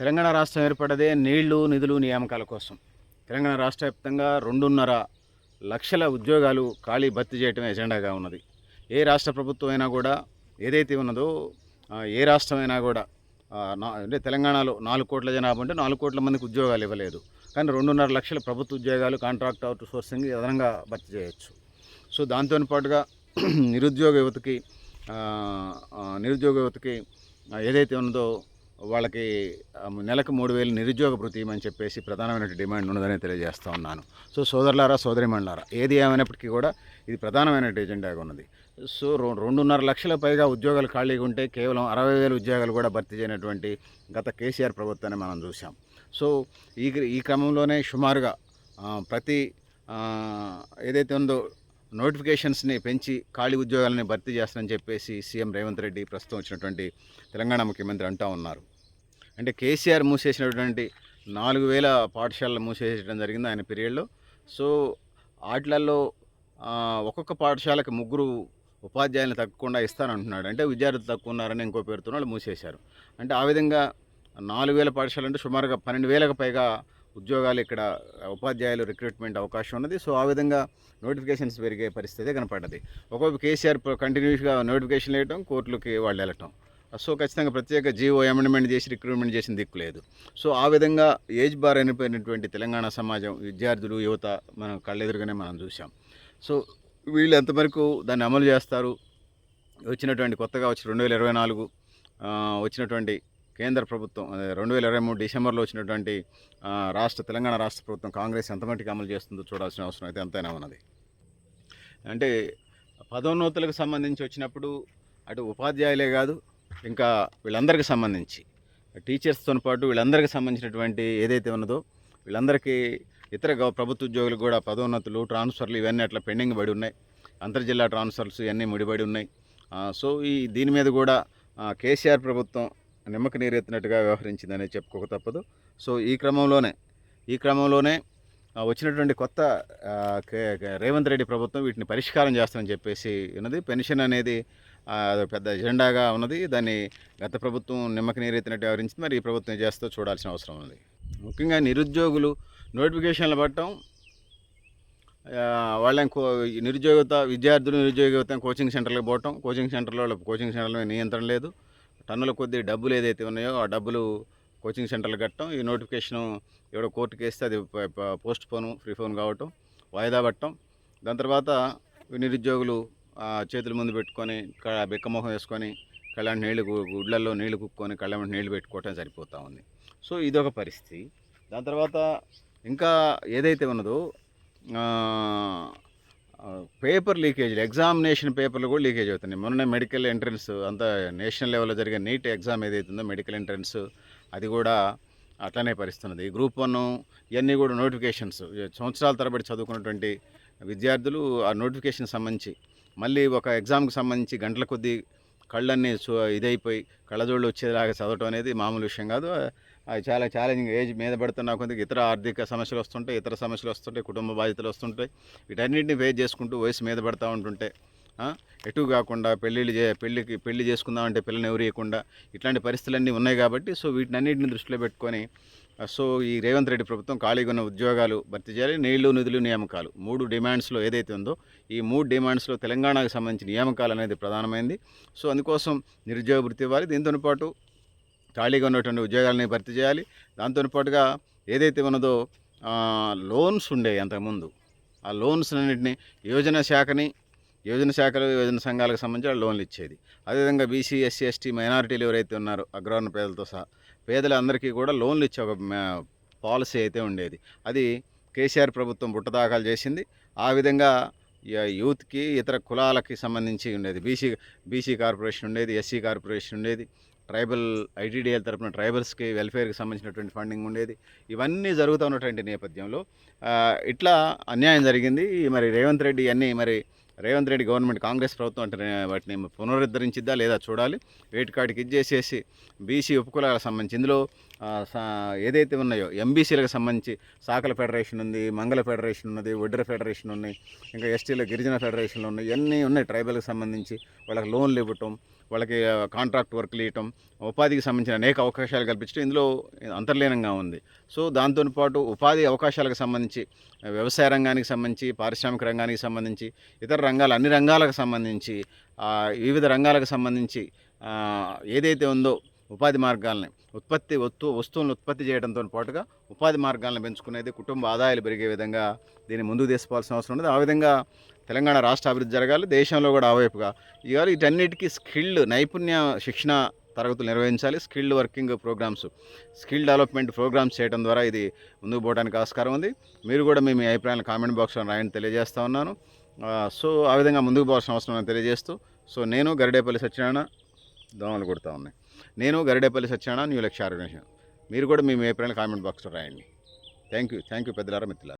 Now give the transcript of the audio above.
తెలంగాణ రాష్ట్రం ఏర్పడదే నీళ్ళు నిధులు నియామకాల కోసం. తెలంగాణ రాష్ట్ర వ్యాప్తంగా రెండున్నర లక్షల ఉద్యోగాలు ఖాళీ భర్తీ చేయటం ఎజెండాగా ఉన్నది. ఏ రాష్ట్ర ప్రభుత్వం అయినా కూడా ఏదైతే ఉన్నదో ఏ ఏ రాష్ట్రమైనా కూడా నా- అంటే తెలంగాణలో నాలుగు కోట్ల జనాభా ఉంటే నాలుగు కోట్ల మందికి ఉద్యోగాలు ఇవ్వలేదు. కానీ రెండున్నర లక్షల ప్రభుత్వ ఉద్యోగాలు కాంట్రాక్ట్ అవుట్ సోర్సింగ్ అదనంగా భర్తీ చేయొచ్చు. సో దాంతో పాటుగా నిరుద్యోగ యువతకి నిరుద్యోగ యువతకి ఏదైతే ఉన్నదో వాళ్ళకి నెలకు మూడు వేలు నిరుద్యోగ భృతి అని చెప్పేసి ప్రధానమైన డిమాండ్ ఉన్నదని తెలియజేస్తూ ఉన్నాను. సో సోదరులారా సోదరిమణులారా ఏది ఏమైనప్పటికీ కూడా ఇది ప్రధానమైన ఎజెండాగా ఉన్నది. సో రెండున్నర లక్షల పైగా ఉద్యోగాలు ఖాళీగా ఉంటే కేవలం అరవై వేల ఉద్యోగాలు కూడా భర్తీ చేయనటువంటి గత కేసీఆర్ ప్రభుత్వాన్ని మనం చూసాం సో ఈ ఈ క్రమంలోనే సుమారుగా ప్రతి ఏదైతే ఉందో నోటిఫికేషన్స్ని పెంచి ఖాళీ ఉద్యోగాలని భర్తీ చేస్తానని చెప్పేసి సీఎం రేవంత్ రెడ్డి ప్రస్తుతం వచ్చినటువంటి తెలంగాణ ముఖ్యమంత్రి అంటూ ఉన్నారు. అంటే కేసీఆర్ మూసేసినటువంటి నాలుగు వేల పాఠశాలలు మూసేయడం జరిగింది ఆయన పీరియడ్లో. సో వాటిలలో ఒక్కొక్క పాఠశాలకు ముగ్గురు ఉపాధ్యాయులు తగ్గకుండా ఇస్తానంటున్నాడు. అంటే విద్యార్థులు తక్కువ ఉన్నారని ఇంకో పేరుతో వాళ్ళు మూసేశారు. అంటే ఆ విధంగా నాలుగు వేల పాఠశాలలు అంటే సుమారుగా పన్నెండు వేలకు పైగా ఉద్యోగాలు ఇక్కడ ఉపాధ్యాయులు రిక్రూట్మెంట్ అవకాశం ఉన్నది. సో ఆ విధంగా నోటిఫికేషన్స్ పెరిగే పరిస్థితి కనపడ్డది. ఒక్కొక్క కేసీఆర్ కంటిన్యూస్గా నోటిఫికేషన్ వేయటం కోర్టులకి వాళ్ళు వెళ్ళటం. సో ఖచ్చితంగా ప్రత్యేక జీవో అమెండ్మెంట్ చేసి రిక్రూట్మెంట్ చేసిన దిక్కు లేదు. సో ఆ విధంగా ఏజ్ బార్ అయిపోయినటువంటి తెలంగాణ సమాజం విద్యార్థులు యువత మనం కళ్ళెదురుగానే మనం చూసాం సో వీళ్ళు ఎంతవరకు దాన్ని అమలు చేస్తారు? వచ్చినటువంటి కొత్తగా వచ్చి రెండు వేల ఇరవై నాలుగు వచ్చినటువంటి కేంద్ర ప్రభుత్వం అదే రెండు వేల ఇరవై మూడు డిసెంబర్లో వచ్చినటువంటి రాష్ట్ర తెలంగాణ రాష్ట్ర ప్రభుత్వం కాంగ్రెస్ ఎంతమటికి అమలు చేస్తుందో చూడాల్సిన అవసరం అయితే ఎంతైనా ఉన్నది. అంటే పదోన్నతులకు సంబంధించి వచ్చినప్పుడు అటు ఉపాధ్యాయులే కాదు ఇంకా వీళ్ళందరికీ సంబంధించి టీచర్స్తో పాటు వీళ్ళందరికీ సంబంధించినటువంటి ఏదైతే ఉన్నదో వీళ్ళందరికీ ఇతర ప్రభుత్వ ఉద్యోగులకు కూడా పదోన్నతులు ట్రాన్స్ఫర్లు ఇవన్నీ అట్లా పెండింగ్ పడి ఉన్నాయి. అంతర్జిల్లా ట్రాన్స్ఫర్స్ ఇవన్నీ ముడిపడి ఉన్నాయి. సో ఈ దీని మీద కూడా కేసీఆర్ ప్రభుత్వం నిమ్మక నీరెత్తినట్టుగా వ్యవహరించిందనే చెప్పుకోక తప్పదు. సో ఈ క్రమంలోనే ఈ క్రమంలోనే వచ్చినటువంటి కొత్త కే- రేవంత్ రెడ్డి ప్రభుత్వం వీటిని పరిష్కారం చేస్తానని చెప్పేసి ఉన్నది. పెన్షన్ అనేది పెద్ద ఎజెండాగా ఉన్నది. దాన్ని గత ప్రభుత్వం నిమ్మక నీరెత్తినట్టు వ్యవహరించింది. మరి ఈ ప్రభుత్వం చేస్తూ చూడాల్సిన అవసరం ఉంది. ముఖ్యంగా నిరుద్యోగులు నోటిఫికేషన్లు పట్టడం ఆ, వాళ్ళని కో ఈ నిరుద్యోగత విద్యార్థులు నిరుద్యోగత కోచింగ్ సెంటర్లకు పోవటం కోచింగ్ సెంటర్లో కోచింగ్ సెంటర్లో నియంత్రణ లేదు. టన్నుల కొద్దీ డబ్బులు ఏదైతే ఉన్నాయో ఆ డబ్బులు కోచింగ్ సెంటర్లు కట్టడం ఈ నోటిఫికేషన్ ఎవడో కోర్టుకి వేస్తే అది పోస్ట్ పోను ఫ్రీ ఫోన్ కావటం వాయిదా పట్టడం. దాని తర్వాత నిరుద్యోగులు చేతుల ముందు పెట్టుకొని బిక్కమొహం వేసుకొని కళ్ళ నీళ్ళు గుడ్లల్లో నీళ్ళు కుక్కొని కళ్ళ నీళ్ళు నీళ్ళు పెట్టుకోవటం సరిపోతూ ఉంది. సో ఇదొక పరిస్థితి. దాని తర్వాత ఇంకా ఏదైతే ఉన్నదో పేపర్ లీకేజీలు ఎగ్జామినేషన్ పేపర్లు కూడా లీకేజ్ అవుతున్నాయి. మొన్న మెడికల్ ఎంట్రన్స్ అంతా నేషనల్ లెవెల్లో జరిగే నీట్ ఎగ్జామ్ ఏదైతే ఉందో మెడికల్ ఎంట్రన్స్ అది కూడా అట్లనే పరిస్తున్నది గ్రూప్ వన్ ఇవన్నీ కూడా నోటిఫికేషన్స్ సంవత్సరాల తరబడి చదువుకున్నటువంటి విద్యార్థులు ఆ నోటిఫికేషన్ సంబంధించి మళ్ళీ ఒక ఎగ్జామ్కి సంబంధించి గంటల కొద్దీ కళ్ళన్నీ ఇదైపోయి కళ్ళజోళ్ళు వచ్చేలాగా చదవటం అనేది మామూలు విషయం కాదు. అది చాలా ఛాలెంజింగ్ ఏజ్ మీద పడుతున్న కొద్దిగా ఇతర ఆర్థిక సమస్యలు వస్తుంటాయి ఇతర సమస్యలు వస్తుంటాయి కుటుంబ బాధ్యతలు వస్తుంటాయి. వీటన్నిటిని ఫేస్ చేసుకుంటూ వయసు మీద పడుతూ ఉంటుంటే ఎటు కాకుండా పెళ్ళిళ్ళు చే పెళ్ళికి పెళ్ళి చేసుకుందామంటే పిల్లని ఎవరు ఇవ్వకుండా ఇట్లాంటి పరిస్థితులన్నీ ఉన్నాయి కాబట్టి సో వీటినన్నింటిని దృష్టిలో పెట్టుకొని సో ఈ రేవంత్ రెడ్డి ప్రభుత్వం ఖాళీగా ఉన్న ఉద్యోగాలు భర్తీ చేయాలి నీళ్ళు నిధులు నియామకాలు. మూడు డిమాండ్స్లో ఏదైతే ఉందో ఈ మూడు డిమాండ్స్లో తెలంగాణకు సంబంధించిన నియామకాలు అనేది ప్రధానమైంది. సో అందుకోసం నిరుద్యోగ వృత్తి ఇవ్వాలి. దీంతో పాటు ఖాళీగా ఉన్నటువంటి ఉద్యోగాలని భర్తీ చేయాలి. దాంతోపాటుగా ఏదైతే ఉన్నదో లోన్స్ ఉండే అంతకుముందు ఆ లోన్స్ అన్నింటినీ యోజన శాఖని యోజన శాఖలు యోజన సంఘాలకు సంబంధించి లోన్లు ఇచ్చేది. అదేవిధంగా బీసీ ఎస్సీ ఎస్టీ మైనారిటీలు ఎవరైతే ఉన్నారో అగ్రవర్ణ పేదలతో సహా పేదలందరికీ కూడా లోన్లు ఇచ్చే ఒక పాలసీ అయితే ఉండేది. అది కేసీఆర్ ప్రభుత్వం బుట్టదాఖలు చేసింది. ఆ విధంగా యూత్కి ఇతర కులాలకి సంబంధించి ఉండేది. బీసీ బీసీ కార్పొరేషన్ ఉండేది ఎస్సీ కార్పొరేషన్ ఉండేది. ట్రైబల్ ఐటీడీఎల్ తరపున ట్రైబల్స్కి వెల్ఫేర్కి సంబంధించినటువంటి ఫండింగ్ ఉండేది. ఇవన్నీ జరుగుతున్నటువంటి నేపథ్యంలో ఇట్లా అన్యాయం జరిగింది. మరి రేవంత్ రెడ్డి అన్నీ మరి రేవంత్ రెడ్డి గవర్నమెంట్ కాంగ్రెస్ ప్రభుత్వం అంటే వాటిని పునరుద్ధరించిద్దా లేదా చూడాలి. వేటి కాడికి ఇచ్చేసేసి బీసీ ఉపకులాలకు సంబంధించి ఇందులో సా- ఏదైతే ఉన్నాయో ఎంబీసీలకు సంబంధించి సాకల ఫెడరేషన్ ఉంది మంగళ ఫెడరేషన్ ఉన్నది ఒడ్డర ఫెడరేషన్ ఉన్నాయి ఇంకా ఎస్టీల గిరిజన ఫెడరేషన్లు ఉన్నాయి ఇవన్నీ ఉన్నాయి ట్రైబల్కి సంబంధించి. వాళ్ళకి లోన్లు ఇవ్వటం వాళ్ళకి కాంట్రాక్ట్ వర్క్లు ఇవ్వటం ఉపాధికి సంబంధించిన అనేక అవకాశాలు కల్పించడం ఇందులో అంతర్లీనంగా ఉంది. సో దాంతో పాటు ఉపాధి అవకాశాలకు సంబంధించి వ్యవసాయ రంగానికి సంబంధించి పారిశ్రామిక రంగానికి సంబంధించి ఇతర రంగాలు అన్ని రంగాలకు సంబంధించి వివిధ రంగాలకు సంబంధించి ఏదైతే ఉందో ఉపాధి మార్గాలని ఉత్పత్తి వస్తు వస్తువులను ఉత్పత్తి చేయడంతో పాటుగా ఉపాధి మార్గాలను పెంచుకునేది కుటుంబ ఆదాయాలు పెరిగే విధంగా దీన్ని ముందుకు తీసుకోవాల్సిన అవసరం ఉంది ఆ విధంగా తెలంగాణ రాష్ట్ర అభివృద్ధి జరగాలి దేశంలో కూడా ఆ వైపుగా. ఇవాళ వీటన్నిటికీ స్కిల్డ్ నైపుణ్య శిక్షణ తరగతులు నిర్వహించాలి. Skilled working programmes skill development programmes చేయడం ద్వారా ఇది ముందుకు పోవడానికి ఆస్కారం ఉంది. మీరు కూడా మీ మీ కామెంట్ బాక్స్లో రాయని తెలియజేస్తా ఉన్నాను. సో ఆ విధంగా ముందుకు పోవాల్సిన అవసరం తెలియజేస్తూ సో నేను గరిడేపల్లి సత్యనారాయణ దోమలు కొడతా ఉన్నాయి. నేను గరిడేపల్లి సత్యనారాయణ న్యూ లక్ష్య ఆర్గనైజేషన్. మీరు కూడా మీ అభిప్రాయాలు కామెంట్ బాక్స్లో రాయండి. థ్యాంక్ యూ థ్యాంక్ యూ పెద్దలారా మిత్రులారా.